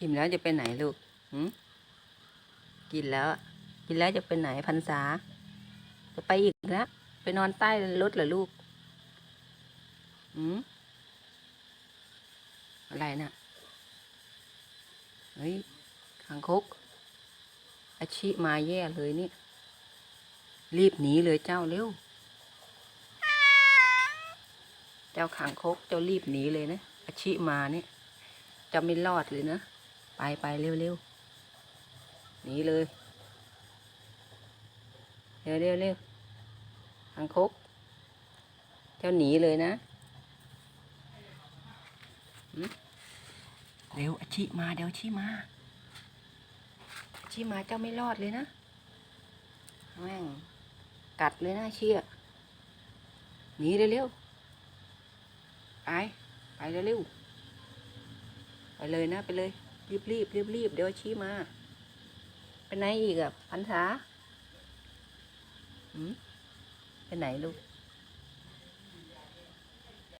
อิ่มแล้วจะไปไหนลูกหืมกินแล้ว กินแล้วจะไปไหนพันษา จะไปอีกแล้ว ไปนอนใต้รถเหรอลูกหืมอะไรน่ะ เฮ้ยคางคก อาชิมาแย่เลยนี่ รีบหนีเลยเจ้าเร็ว เจ้าขังคก เจ้ารีบหนีเลยนะ อาชิมาเนี่ยจะไม่รอดเลยนะ ไปไปเร็วเร็วหนีเลย เร็วเร็วเร็วขังคกเจ้าหนีเลยนะหืมเร็วอาชิมาเดี๋ยวอาชิมาอาชิมาเจ้าไม่รอดเลยนะแม่งกัดเลยนะอาชีอะหนีเร็วเร็วไปไปเร็วๆไปเลยนะไปเลย รีบรีบรีบรีบเดี๋ยวชี้มาไปไหนอีกอะพันษาหืมไปไหนลูก